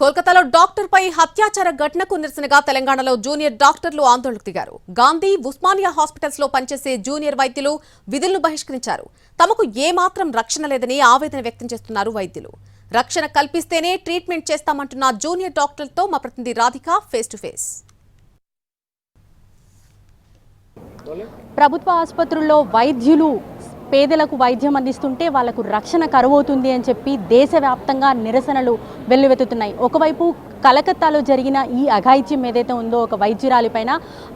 కోల్కతాలో డాక్టర్ పై హత్యాచార ఘటనకు నిరసనగా తెలంగాణలో జూనియర్ డాక్టర్లు ఆందోళనకు దిగారు. గాంధీ ఉస్మానియా హాస్పిటల్స్లో పనిచేసే జూనియర్ వైద్యులు విధులను బహిష్కరించారు. తమకు ఏమాత్రం రక్షణ లేదని ఆవేదన వ్యక్తం చేస్తున్నారు వైద్యులు. రక్షణ కల్పిస్తేనే ట్రీట్మెంట్ చేస్తామంటున్న జూనియర్ డాక్టర్లతో మా ప్రతినిధి రాధిక ఫేస్ టు ఫేస్. ప్రభుత్వ ఆసుపత్రుల్లో వైద్యులు పేదలకు వైద్యం అందిస్తుంటే వాళ్ళకు రక్షణ కరువవుతుంది అని చెప్పి దేశవ్యాప్తంగా నిరసనలు వెల్లువెత్తుతున్నాయి. ఒకవైపు కలకత్తాలో జరిగిన ఈ అఘాయిత్యం ఏదైతే ఉందో ఒక వైద్యురాలిపైన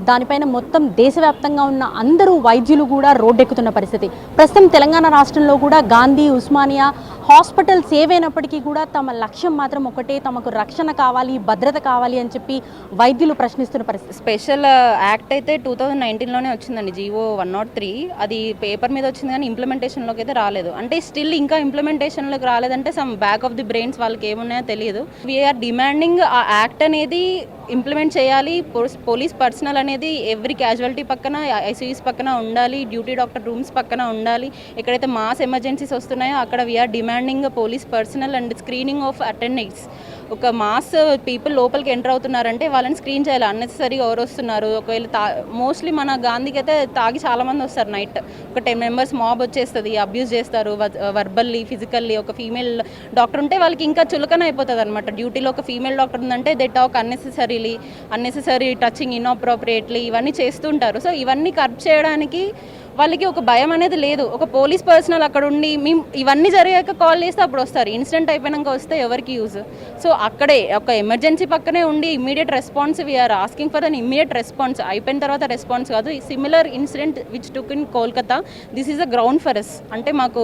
దానిపైన మొత్తం దేశవ్యాప్తంగా ఉన్న అందరూ వైద్యులు కూడా రోడ్డెక్కుతున్న పరిస్థితి. ప్రస్తుతం తెలంగాణ రాష్ట్రంలో కూడా గాంధీ ఉస్మానియా హాస్పిటల్స్ ఏవైనప్పటికీ కూడా తమ లక్ష్యం మాత్రం ఒకటే తమకు రక్షణ కావాలి భద్రత కావాలి అని చెప్పి వైద్యులు ప్రశ్నిస్తున్న పరిస్థితి. స్పెషల్ యాక్ట్ అయితే టూ థౌజండ్ నైన్టీన్లోనే వచ్చిందండి జీవో వన్ నాట్ త్రీ. అది పేపర్ మీద వచ్చింది కానీ ఇంప్లిమెంటేషన్లోకి అయితే రాలేదు. అంటే స్టిల్ ఇంకా ఇంప్లిమెంటేషన్లోకి రాలేదంటే some back of the brains వాళ్ళకి ఏమున్నాయో తెలియదు. వీఆర్ డిమాండింగ్ ఆ యాక్ట్ అనేది ఇంప్లిమెంట్ చేయాలి. పోలీస్- పోలీస్ పర్సనల్ అనేది ఎవ్రీ క్యాజువాలిటీ పక్కన ఐసీయూస్ పక్కన ఉండాలి డ్యూటీ డాక్టర్ రూమ్స్ పక్కన ఉండాలి. ఎక్కడైతే మాస్ ఎమర్జెన్సీస్ వస్తున్నాయో అక్కడ we are demanding police personnel and screening of attendants ఒక మాస్ పీపుల్ లోపలికి ఎంటర్ అవుతున్నారంటే వాళ్ళని స్క్రీన్ చేయాలి. అన్నెసరీగా ఎవరు వస్తున్నారు? ఒకవేళ తా మోస్ట్లీ మన గాంధీకి అయితే తాగి చాలామంది వస్తారు నైట్ ఒక టెన్ మెంబర్స్ మాబ్ వచ్చేస్తుంది అబ్యూస్ చేస్తారు వర్బల్లీ ఫిజికల్లీ ఒక ఫీమేల్ డాక్టర్ ఉంటే వాళ్ళకి ఇంకా చులకన అయిపోతుంది అనమాట డ్యూటీలో ఒక ఫీమేల్ డాక్టర్ ఉందంటే they talk unnecessarily unnecessary touching inappropriately ఇవన్నీ చేస్తుంటారు. సో ఇవన్నీ కర్బ్ చేయడానికి వాళ్ళకి ఒక భయం అనేది లేదు. ఒక పోలీస్ పర్సనల్ అక్కడ ఉండి మేము ఇవన్నీ జరిగాక కాల్ చేస్తే అప్పుడు వస్తారు. ఇన్సిడెంట్ అయిపోయినాక వస్తే ఎవరికి యూజ్? సో అక్కడే ఒక ఎమర్జెన్సీ పక్కనే ఉండి immediate response we're asking for an immediate response అయిపోయిన తర్వాత రెస్పాన్స్ కాదు. Similar incident which took in Kolkata this is a ground for us అంటే మాకు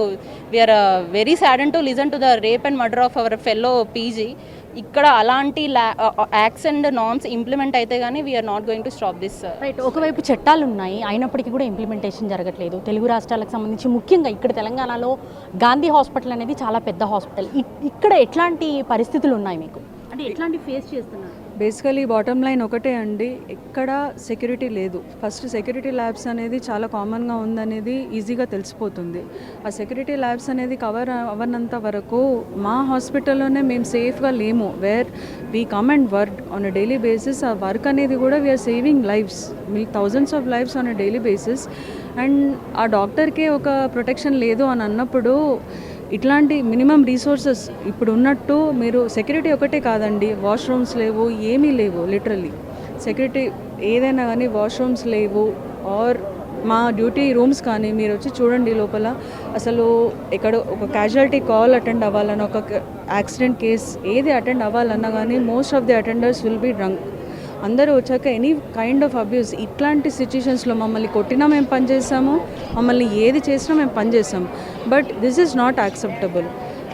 we're very sadden to listen to the rape and murder of our fellow PG ఇక్కడ అలాంటి acts and norms implement అయితే కానీ we're not going to stop this right ఒకవైపు చట్టాలు ఉన్నాయి అయినప్పటికీ కూడా ఇంప్లిమెంటేషన్ జరగట్లేదు. తెలుగు రాష్ట్రాలకు సంబంధించి ముఖ్యంగా ఇక్కడ తెలంగాణలో గాంధీ హాస్పిటల్ అనేది చాలా పెద్ద హాస్పిటల్. ఇ- ఇక్కడ ఎట్లాంటి పరిస్థితులు ఉన్నాయి మీకు? అంటే ఎట్లాంటి ఫేస్ చేస్తున్నారు? బేసికలీ బాటమ్ లైన్ ఒకటే అండి. ఎక్కడ సెక్యూరిటీ లేదు. ఫస్ట్ సెక్యూరిటీ ల్యాబ్స్ అనేది చాలా కామన్గా ఉందనేది ఈజీగా తెలిసిపోతుంది. ఆ సెక్యూరిటీ ల్యాబ్స్ అనేది కవర్ అవ్వనంత వరకు మా హాస్పిటల్లోనే మేము సేఫ్గా లేము. Where we come and work on a daily basis ఆ వర్క్ అనేది కూడా we are saving lives me thousands of lives on a daily basis and ఆ డాక్టర్కే ఒక ప్రొటెక్షన్ లేదు అని అన్నప్పుడు ఇట్లాంటి మినిమం రీసోర్సెస్ ఇప్పుడు ఉన్నట్టు మీరు సెక్యూరిటీ ఒకటే కాదండి వాష్రూమ్స్ లేవు ఏమీ లేవు లిటరల్లీ. సెక్యూరిటీ ఏదైనా కానీ వాష్రూమ్స్ లేవు ఆర్ మా డ్యూటీ రూమ్స్ కానీ మీరు వచ్చి చూడండి లోపల. అసలు ఇక్కడ ఒక క్యాజువాలిటీ కాల్ అటెండ్ అవ్వాలన్నా ఒక యాక్సిడెంట్ కేస్ ఏది అటెండ్ అవ్వాలన్నా కానీ most of the attenders will be drunk అందరూ వచ్చాక ఎనీ కైండ్ ఆఫ్ అబ్యూస్ ఇట్లాంటి సిచ్యుయేషన్స్లో మమ్మల్ని కొట్టినా మేము పనిచేసాము మమ్మల్ని ఏది చేసినా మేము పనిచేసాము but this is not acceptable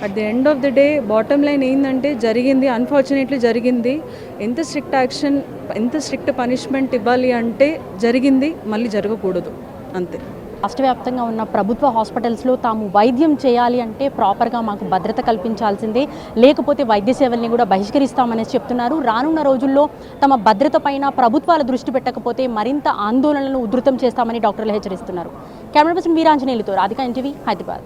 at the end of the day bottom line ఏంటంటే జరిగింది అన్ఫార్చునేట్లీ జరిగింది. ఎంత స్ట్రిక్ట్ యాక్షన్ ఎంత స్ట్రిక్ట్ పనిష్మెంట్ ఇవ్వాలి అంటే జరిగింది మళ్ళీ జరగకూడదు. అంతే. రాష్ట్ర వ్యాప్తంగా ఉన్న ప్రభుత్వ హాస్పిటల్స్లో తాము వైద్యం చేయాలి అంటే ప్రాపర్గా మాకు భద్రత కల్పించాల్సిందే. లేకపోతే వైద్య సేవల్ని కూడా బహిష్కరిస్తామనేసి చెప్తున్నారు. రానున్న రోజుల్లో తమ భద్రత పైన ప్రభుత్వాల దృష్టి పెట్టకపోతే మరింత ఆందోళనలను ఉధృతం చేస్తామని డాక్టర్లు హెచ్చరిస్తున్నారు. కెమెరా పర్సన్ వీరాంజనేయులతో రాధిక ఎన్టీవీ హైదరాబాద్.